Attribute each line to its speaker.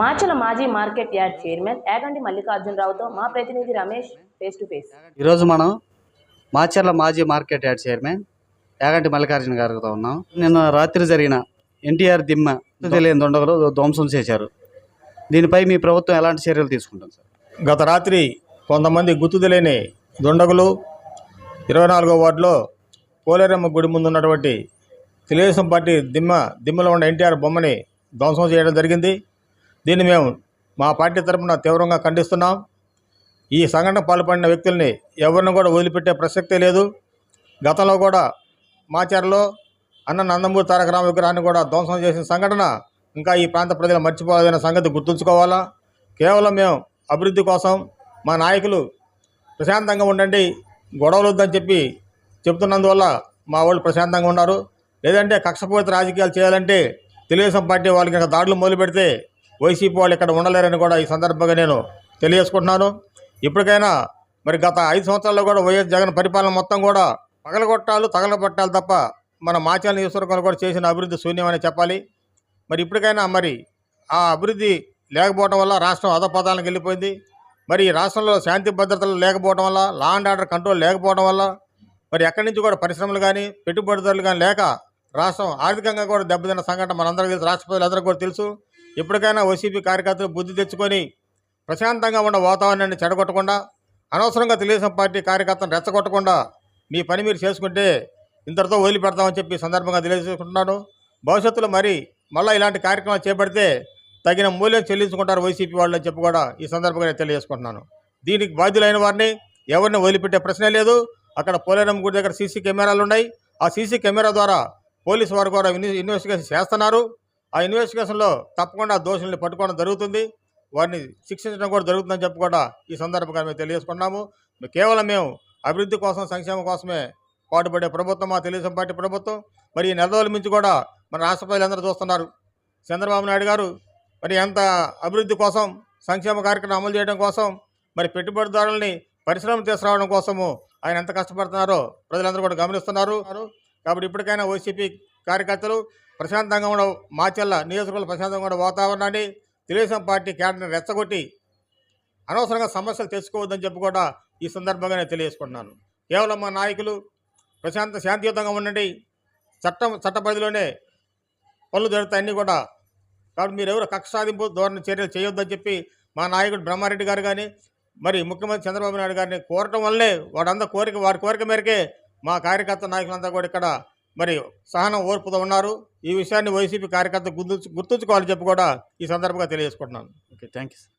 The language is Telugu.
Speaker 1: మాచల మాజీ మార్కెట్ యార్డ్ చైర్మన్ యాగంటి మల్లికార్జునరావుతో మా ప్రతినిధి రమేష్ ఫేస్ టు ఫేస్
Speaker 2: ఈరోజు మనం మాచర్ల మాజీ market yard chairman Yaganti Mallikarjuna గారితో ఉన్నాం. నిన్న రాత్రి జరిగిన ఎన్టీఆర్ దిమ్మ తెలియని దొండగలు ధ్వంసం చేశారు. దీనిపై మీ ప్రభుత్వం ఎలాంటి చర్యలు తీసుకుంటుంది సార్?
Speaker 3: గత రాత్రి కొంతమంది గుర్తు తెలియని దుండగులు ఇరవై నాలుగో వార్డులో పోలేరమ్మ గుడి ముందు ఉన్నటువంటి తెలుగుదేశం పార్టీ దిమ్మ దిమ్మలో ఉన్న ఎన్టీఆర్ బొమ్మని ధ్వంసం చేయడం జరిగింది. దీన్ని మేము మా పార్టీ తరపున తీవ్రంగా ఖండిస్తున్నాం. ఈ సంఘటన పాల్పడిన వ్యక్తుల్ని ఎవరిని కూడా వదిలిపెట్టే ప్రసక్తే లేదు. గతంలో కూడా మాచర్లో అన్న నందమూరి తారక రామ విగ్రహాన్ని కూడా ధ్వంసం చేసిన సంఘటన ఇంకా ఈ ప్రాంత ప్రజలు మర్చిపోవాలనే సంగతి గుర్తుంచుకోవాలా? కేవలం మేము అభివృద్ధి కోసం మా నాయకులు ప్రశాంతంగా ఉండండి గొడవలు వద్దని చెప్పి చెప్తున్నందువల్ల మా వాళ్ళు ప్రశాంతంగా ఉన్నారు. లేదంటే కక్షపూరిత రాజకీయాలు చేయాలంటే తెలుగుదేశం పార్టీ వాళ్ళకి ఇంకా దాడులు మొదలు పెడితే వైసీపీ వాళ్ళు ఇక్కడ ఉండలేరని కూడా ఈ సందర్భంగా నేను తెలియజేసుకుంటున్నాను. ఇప్పటికైనా మరి గత ఐదు సంవత్సరాల్లో కూడా వైఎస్ జగన్ పరిపాలన మొత్తం కూడా పగలగొట్టాలు తగలబట్టాలు తప్ప మన మాచాల నియోజకవర్గంలో కూడా చేసిన అభివృద్ధి శూన్యమని చెప్పాలి. మరి ఇప్పటికైనా మరి ఆ అభివృద్ధి లేకపోవడం వల్ల రాష్ట్రం అధపదాలకు వెళ్ళిపోయింది. మరి ఈ రాష్ట్రంలో శాంతి భద్రతలు లేకపోవడం వల్ల లా అండ్ ఆర్డర్ కంట్రోల్ లేకపోవడం వల్ల మరి ఎక్కడి నుంచి కూడా పరిశ్రమలు కానీ పెట్టుబడిదారులు కానీ లేక రాష్ట్రం ఆర్థికంగా కూడా దెబ్బతిన్న సంఘటన మనందరికీ తెలుసు రాష్ట్ర ప్రజలందరికీ కూడా తెలుసు. ఇప్పటికైనా వైసీపీ కార్యకర్తలు బుద్ధి తెచ్చుకొని ప్రశాంతంగా ఉన్న వాతావరణాన్ని చెడగొట్టకుండా అనవసరంగా తెలుగుదేశం పార్టీ కార్యకర్తను రెచ్చగొట్టకుండా మీ పని మీరు చేసుకుంటే ఇంతటితో వదిలిపెడతామని చెప్పి ఈ సందర్భంగా తెలియజేసుకుంటున్నాను. భవిష్యత్తులో మరి మళ్ళీ ఇలాంటి కార్యక్రమాలు చేపడితే తగిన మూల్యం చెల్లించుకుంటారు వైసీపీ వాళ్ళు అని చెప్పి కూడా ఈ సందర్భంగా నేను తెలియజేసుకుంటున్నాను. దీనికి బాధ్యులైన వారిని ఎవరిని వదిలిపెట్టే ప్రశ్నే లేదు. అక్కడ పోలేరం గుడి దగ్గర సీసీ కెమెరాలు ఉన్నాయి ఆ సీసీ కెమెరా ద్వారా పోలీసు వారు కూడా ఇన్వెస్టిగేషన్ చేస్తున్నారు. ఆ ఇన్వెస్టిగేషన్లో తప్పకుండా దోషుల్ని పట్టుకోవడం జరుగుతుంది. వారిని శిక్షించడం కూడా జరుగుతుందని చెప్పి కూడా ఈ సందర్భంగా మేము తెలియజేసుకున్నాము కేవలం మేము అభివృద్ధి కోసం సంక్షేమం కోసమే పాటుపడే ప్రభుత్వం మా తెలుగుదేశం పార్టీ ప్రభుత్వం. మరి ఈ నెల మించి నుంచి కూడా మన రాష్ట్ర ప్రజలందరూ చూస్తున్నారు. చంద్రబాబు నాయుడు గారు మరి ఎంత అభివృద్ధి కోసం సంక్షేమ కార్యక్రమం అమలు చేయడం కోసం మరి పెట్టుబడిదారులని పరిశ్రమలు తీసుకురావడం కోసము ఆయన ఎంత కష్టపడుతున్నారో ప్రజలందరూ కూడా గమనిస్తున్నారు. కాబట్టి ఇప్పటికైనా వైసీపీ కార్యకర్తలు ప్రశాంతంగా ఉన్న మాచెల్ల నియోజకవర్గంలో ప్రశాంతంగా ఉన్న వాతావరణాన్ని తెలుగుదేశం పార్టీ క్యాడర్ని రెచ్చగొట్టి అనవసరంగా సమస్యలు తెచ్చుకోవద్దని చెప్పి కూడా ఈ సందర్భంగా నేను తెలియజేసుకుంటున్నాను. కేవలం మా నాయకులు ప్రశాంత శాంతియుతంగా ఉండండి. చట్టం చట్ట పరిధిలోనే పనులు జరుగుతాయి అన్నీ కూడా కాబట్టి మీరు ఎవరు కక్ష సాధింపు ధోరణి చర్యలు చేయొద్దని చెప్పి మా నాయకుడు బ్రహ్మారెడ్డి గారు కానీ మరి ముఖ్యమంత్రి చంద్రబాబు నాయుడు గారిని కోరటం వల్లే వాడంతా కోరిక వారి కోరిక మేరకే మా కార్యకర్త నాయకులంతా కూడా ఇక్కడ మరి సహనం ఓర్పుతో ఉన్నారు. ఈ విషయాన్ని వైసీపీ కార్యకర్త గుర్తు గుర్తుంచుకోవాలని చెప్పి కూడా ఈ సందర్భంగా తెలియజేసుకుంటున్నాను.
Speaker 2: Okay thank you